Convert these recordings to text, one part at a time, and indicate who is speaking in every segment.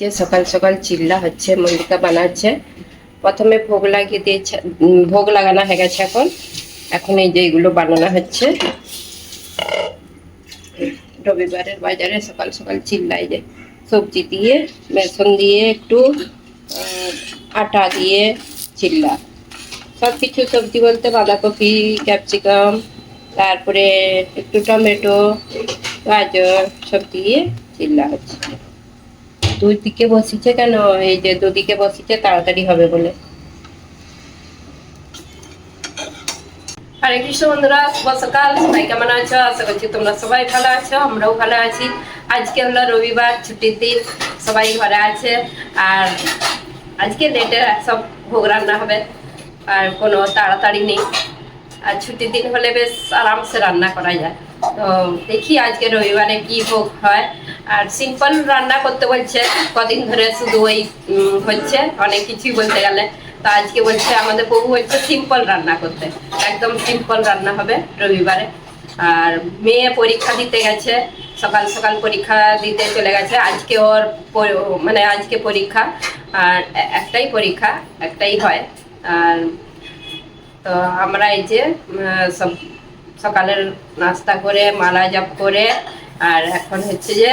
Speaker 1: যে সকাল সকাল চিল্লা হচ্ছে, মল্লিকা বানাচ্ছে। প্রথমে ভোগ লাগিয়ে দিয়েছে ভোগ লাগানো হয়ে গেছে এখন। এখন এই যে এগুলো বানানো হচ্ছে। রবিবারের বাজারে সকাল সকাল চিল্লাই যে সবজি দিয়ে, বেসন দিয়ে একটু আটা দিয়ে চিল্লা। সব কিছু সবজি বলতে বাঁধাকপি, ক্যাপসিকাম, তারপরে একটু টমেটো, গাজর সব দিয়ে চিল্লা হচ্ছে। দুই দিকে বসিছে কেন? এই যে দুদিকে বসিছে, তাড়াতাড়ি হবে বলে। হরে কৃষ্ণ বন্ধুরা শুভ সকাল সবাই কেমন আছো? আশা করছি তোমরা সবাই ভালো আছো, আমরাও ভালো আছি। আজকে আমরা রবিবার, ছুটির দিন, সবাই ঘরে আছে। আর আজকে লেটে সব ভোগ রান্না হবে, আর কোনো তাড়াতাড়ি নেই। আর ছুটির দিন হলে বেশ আরামসে রান্না করা যায়। তো দেখি আজকে রবিবারে কি ভোগ হয়। আর সিম্পল রান্না করতে বলছে। কদিন ধরে শুধু ওই হচ্ছে, অনেক কিছুই বলতে গেলে। তো আজকে বলছে, আমাদের বউ বলছে সিম্পল রান্না করতে। একদম সিম্পল রান্না হবে রবিবারে। আর মেয়ে পরীক্ষা দিতে গেছে, সকাল সকাল পরীক্ষা দিতে চলে গেছে। আজকে ওর মানে আজকে পরীক্ষা, আর একটাই পরীক্ষা, একটাই হয়। আর তো আমরা এই যে সব সকালের নাস্তা করে, মালা জপ করে আর এখন হচ্ছে যে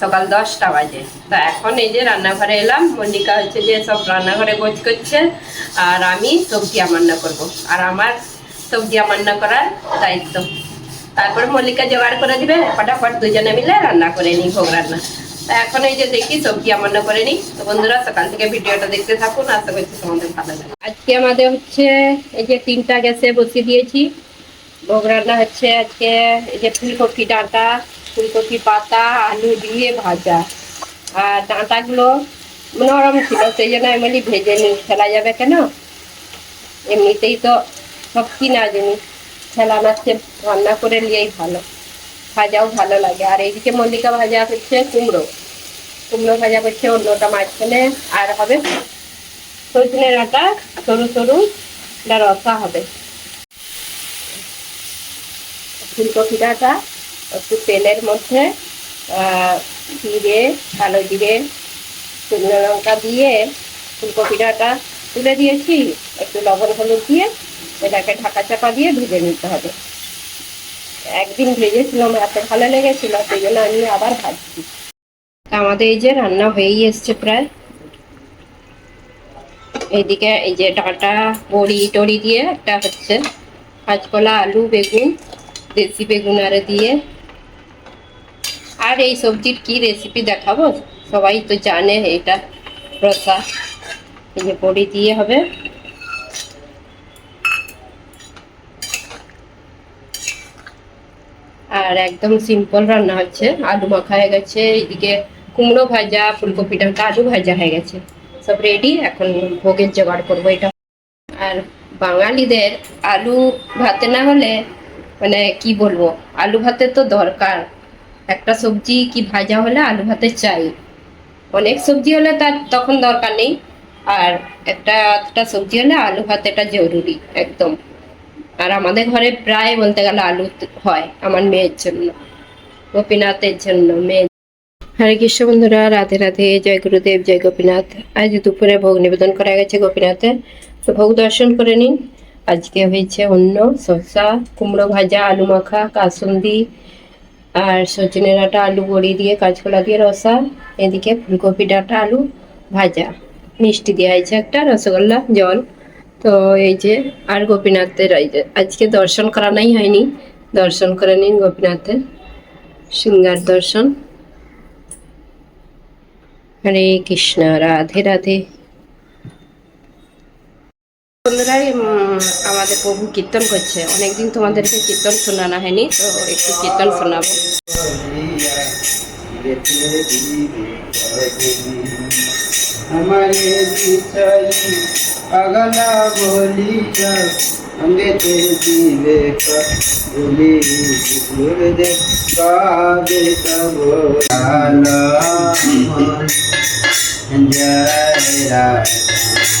Speaker 1: সকাল দশটা বাজে। তো এখন এই যে রান্নাঘরে এলাম, মল্লিকা হচ্ছে যে সব রান্নাঘরে গোছ করছে, আর আমি সবজি আমান্না করব। আর আমার সবজি আমান্না করার দায়িত্ব। তারপরে মল্লিকা জোগাড় করে দিবে, ফটাফট দুজনে মিলে রান্না করে নিই ভোগ রান্না। তা এখন এই যে দেখি সবজি আমান্না করে নিই। তো বন্ধুরা, সকাল থেকে ভিডিওটা দেখতে থাকুন, আশা করছি তোমাদের ভালো লাগে আজকে আমাদের হচ্ছে এই যে তিনটা গ্যাসে বসিয়ে দিয়েছি। ভোগ রান্না হচ্ছে আজকে এই যে ফুলকপি, ডাঁটা ফুলকপি পাতা, আলু দিয়ে ভাজা। আর ডাঁটাগুলো নরম ছিল, সেই জন্য আমি বলি ভেজে নিই। ফেলা যাবে কেন? এমনিতেই তো সব কিনা জিনিস। ফেলানোর চেয়ে রান্না করে নিয়েই ভালো। ভাজাও ভালো লাগে। আর এইদিকে মল্লিকা ভাজা হচ্ছে কুমড়ো। কুমড়ো ভাজা করছে অন্যটা মাঝখানে। আর হবে সজনে ডাঁটা সরু সরু রসা হবে। ফুলকপি ডাঁটা একটু তেলের মধ্যে জিরে, কালো জিরে, শুকনো লঙ্কা দিয়ে ফুলকপি ডাঁটা তুলে দিয়েছি। একটু লবণ হলুদ দিয়ে এটাকে ঢাকা চাপা দিয়ে ভেজে নিতে হবে। একদিন ভেজেছিলাম, এত ভালো লেগেছিল, সেই জন্য আমি আবার ভাজছি। আমাদের এই যে রান্না হয়েই এসছে প্রায়। এইদিকে এই যে ডাঁটা, বড়ি, টড়ি দিয়ে একটা হচ্ছে। কাঁচকলা, আলু, বেগুন, দেশি বেগুন আরে দিয়ে আর এই সবজির কি রেসিপি দেখাবো? সবাই তো জানে এটা রসা এই যে বড়ি দিয়ে হবে। আর একদম সিম্পল রান্না হচ্ছে। আলু মাখা হয়ে গেছে, এইদিকে কুমড়ো ভাজা, ফুলকপি ডাঁটা আলু ভাজা হয়ে গেছে। সব রেডি এখন ভোগের জোগাড় করব এটা। আর বাঙালিদের আলু ভাতে না হলে মানে কি বলব? আলু ভাতের তো দরকার। একটা সবজি কি ভাজা হলে আলু ভাতে চাই। অনেক সবজি হলে তার তখন দরকার নেই। আর একটা একটা সবজি হলে আলু ভাত এটা জরুরি, একদম। আর আমাদের ঘরে প্রায় বলতে গেলে আলু হয় আমার মেয়ের জন্য, গোপীনাথের জন্য মেয়ে হরে কৃষ্ণ বন্ধুরা, রাধে রাধে, জয় গুরুদেব, জয় গোপীনাথ। আজ দুপুরে ভোগ নিবেদন করা গেছে গোপীনাথে তো ভোগ দর্শন করে নিন। আজকে হয়েছে অন্য শসা, কুমড়ো ভাজা, আলু মাখা, কাসুন্দি আর সজনে ডাঁটা আলু বড়ি দিয়ে কাঁচকলা দিয়ে রসা, এদিকে ফুলকপি ডাঁটা আলু ভাজা। মিষ্টি দেওয়া হয়েছে একটা, রসগোল্লা, জল। তো এই যে আর গোপীনাথের আজকে দর্শন করানোই হয়নি। দর্শন করে নিন গোপীনাথের সিঙ্গার দর্শন। হরে কৃষ্ণ, রাধে রাধে। বন্ধুরা উম, আমাদের প্রভু কীর্তন করছে অনেকদিন তোমাদেরকে কীর্তন শোনানো হয়নি তো একটু কীর্তন শোনাবো
Speaker 2: हमारे विषय अगला बोली अंगे ते जीवे का बोली गुरुदेव कावे तब जय राम लाली
Speaker 3: जय राधा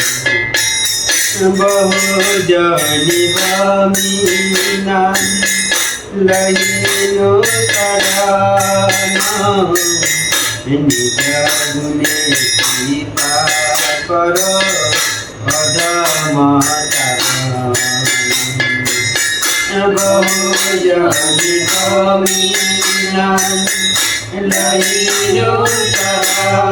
Speaker 3: ভোজনি ভাবিনা লাগিল নিজাগুনে সীতা কর ভোজনি ভাবিনা লাগিল তারা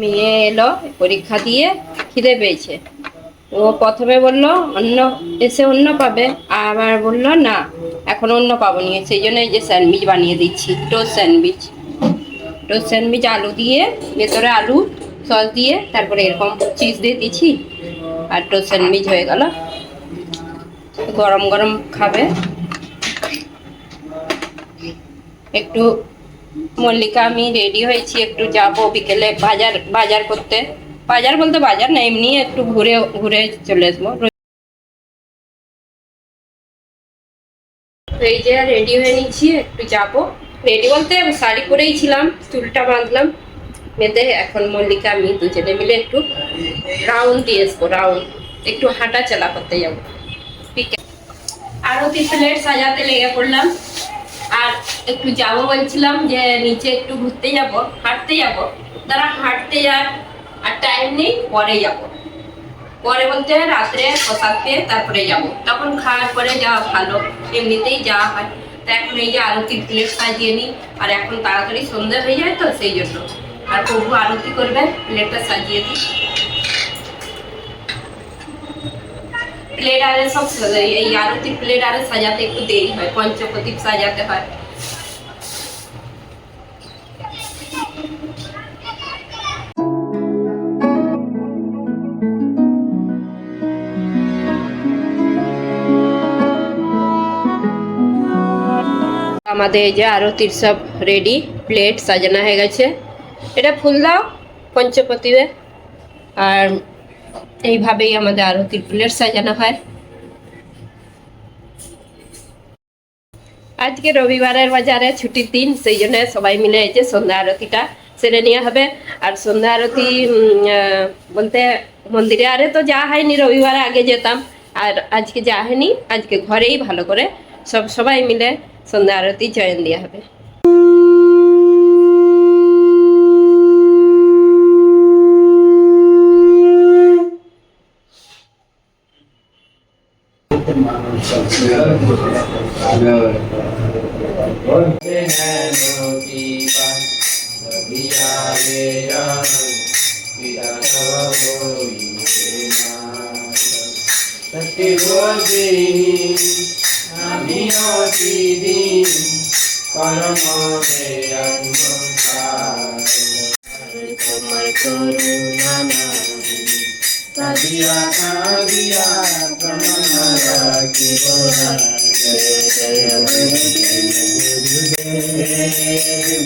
Speaker 1: মেয়ে এলো পরীক্ষা দিয়ে খিদে পেয়েছে ও প্রথমে বলল অন্য এসে অন্য পাবে। আবার বলল, না, এখন অন্য পাবো নিয়ে সেই জন্য এই যে স্যান্ডউইচ বানিয়ে দিচ্ছি, টোস্ট স্যান্ডউইচ। টোস্ট স্যান্ডউইচ, আলু দিয়ে, ভেতরে আলু, সস দিয়ে, তারপরে এরকম চিজ দিয়ে দিচ্ছি। আর টোস্ট স্যান্ডউইচ হয়ে গেল। গরম গরম খাবে। একটু মল্লিকা আমি রেডি হয়েছি, একটু যাব বিকেলে বাজার বাজার করতে। বাজার বলতে বাজার না, এমনি একটু ঘুরে ঘুরে চলে আসব। এই যে রেডি হয়ে নিচ্ছি, একটু যাব। রেডি বলতে শাড়ি পরেই ছিলাম, চুলটা বাঁধলাম। বেঁধে এখন মল্লিকা, আমি দুজনে মিলে একটু রাউন্ড দিয়ে আসব রাউন্ড একটু হাঁটা চলা করতে যাব। বিকেল আরতি প্লেট সাজাতে লেগে পড়লাম। আর একটু যাব বলছিলাম যে নিচে একটু ঘুরতে যাব, হাঁটতে যাব। তারা হাঁটতে যায় আর টাইম নেই, পরে যাব। পরে বলতে রাত্রে প্রসাদ পেয়ে তারপরে যাব। তখন খাওয়ার পরে যাওয়া ভালো, এমনিতেই যাওয়া হয়। তা এখন এই যে আরতির প্লেট সাজিয়ে নিই, আর এখন তাড়াতাড়ি সন্ধে হয়ে যায় তো, সেই জন্য। আর প্রভু আরতি করবে প্লেটটা সাজিয়ে দিই। প্লেট আরে সব এই আরতির প্লেট আরে সাজাতে একটু দেরি হয়, পঞ্চপ্রদীপ সাজাতে হয়। আমাদের এই যে আরতির সব রেডি প্লেট সাজানো হয়ে গেছে। এটা ফুল দাও, পঞ্চপতিবে। আর এইভাবেই আমাদের আরতির প্লেট সাজানো হয়। আজকে রবিবারের বাজারে ছুটির দিন, সেই জন্য সবাই মিলে এই যে সন্ধ্যা আরতিটা সেরে নেওয়া হবে। আর সন্ধ্যা আরতি বলতে মন্দিরে আরে তো যা হয়নি, রবিবারে আগে যেতাম। আর আজকে যা হয়নি, আজকে ঘরেই ভালো করে সব সবাই মিলে সন্ধ্যা আরতি জয়েন দেওয়া হবে তোমার করুণা
Speaker 3: কাদিয়া কাদিয়া প্রণয় রাখিব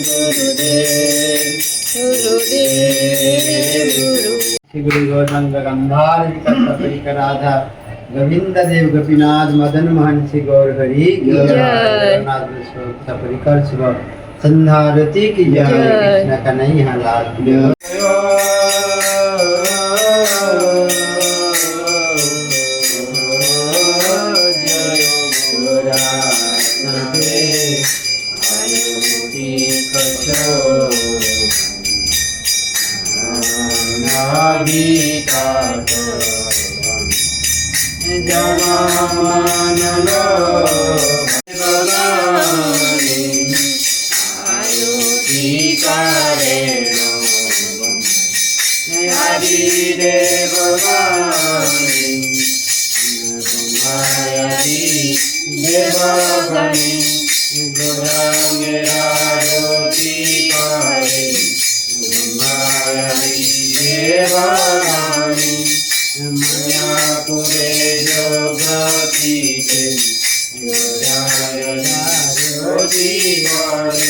Speaker 3: গুরুদেব
Speaker 1: গুরুদেব গুরু
Speaker 3: श्री गुरु गौरांग गंधार विकल्प राधा गोविंद देव गोपीनाथ मदन मोहन श्री गौर हरी गौरनाथ सपरिकर शिव संधारती की जय
Speaker 1: जय।
Speaker 3: कृष्ण कन्हैया लाल
Speaker 2: जगमनलो দেবগণি মায়াপুরে যোগতিতে জ্যোতি পারে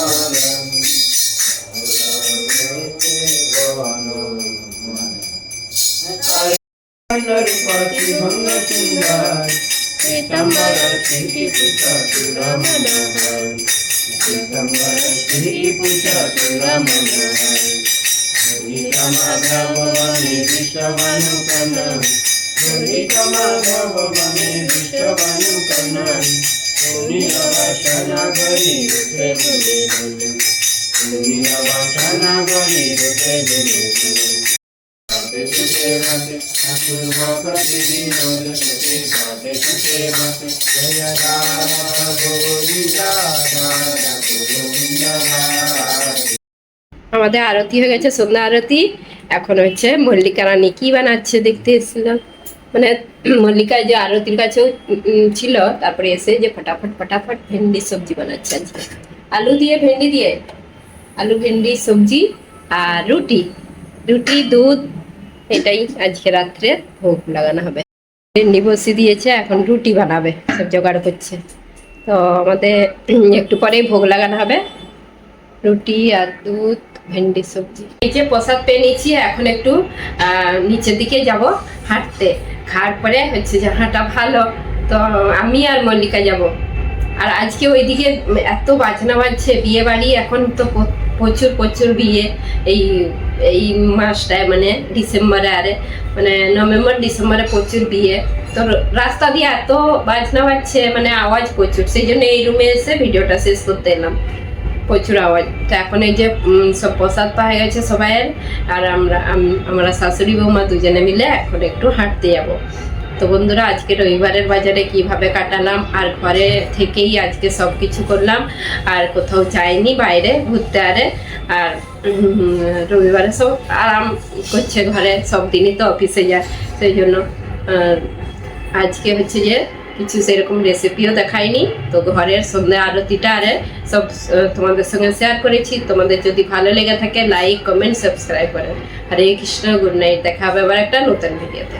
Speaker 2: पतिभङ्गसुन्दर श्रीपुचतुरमनः मुदितमाधवने विष्णवनुकन मुदितमाधवने विष्णवनुकन मुनिलवशनगरी रुपे मुनिलवशनगरी रुपे
Speaker 1: আমাদের আরতি হয়ে গেছে সন্ধ্যা আরতি। এখন হচ্ছে মল্লিকা রানী কি বানাচ্ছে, দেখতে এসেছিলাম। মানে মল্লিকা যে আরতির কাছেও ছিল, তারপরে এসে যে ফটাফট ফটাফট ভেন্ডি সবজি বানাচ্ছে আজকে। আলু দিয়ে ভেন্ডি দিয়ে, আলু, ভেন্ডি, সবজি আর রুটি। রুটি, দুধ এটাই আজকে রাত্রে ভোগ লাগানো হবে। ভেন্ডি বসিয়ে দিয়েছে, এখন রুটি বানাবে, সব জোগাড় করছে। তো আমাদের একটু পরেই ভোগ লাগানো হবে। রুটি আর দুধ, ভেন্ডি সবজি। এই যে প্রসাদ পেয়ে নিচ্ছি এখন একটু নিচের দিকে যাব হাঁটতে। খাওয়ার পরে হচ্ছে যে হাঁটা ভালো। তো আমি আর মল্লিকা যাব। আর আজকে ওইদিকে এত বাজনা বাজছে বিয়ে বাড়ি এখন তো প্রচুর প্রচুর বিয়ে এই এই মাসটায় মানে ডিসেম্বরে আরে মানে নভেম্বর, ডিসেম্বরে প্রচুর বিয়ে। তো রাস্তা দিয়ে এত বাজনা বাজছে মানে আওয়াজ প্রচুর। সেই জন্য এই রুমে এসে ভিডিওটা শেষ করতে এলাম। প্রচুর আওয়াজ। তো এখন এই যে সব প্রসাদ পাওয়া গেছে সবাইয়ের, আর আমরা আমরা শাশুড়ি বৌমা দুজনে মিলে এখন একটু হাঁটতে যাব। তো বন্ধুরা, আজকে রবিবারের বাজারে কীভাবে কাটালাম আর ঘরে থেকেই আজকে সব কিছু করলাম। আর কোথাও যাইনি, বাইরে ঘুরতে আরে। আর রবিবারে সব আরাম করছে ঘরে, সব দিনই তো অফিসে যায়। সেই জন্য আজকে হচ্ছে যে কিছু সেরকম রেসিপিও দেখাইনি। তো ঘরের সন্ধ্যা আরতিটা আরে সব তোমাদের সঙ্গে শেয়ার করেছি। তোমাদের যদি ভালো লেগে থাকে লাইক কমেন্ট সাবস্ক্রাইব করেন হরে কৃষ্ণ গুড নাইট দেখা হবে আবার একটা নতুন ভিডিওতে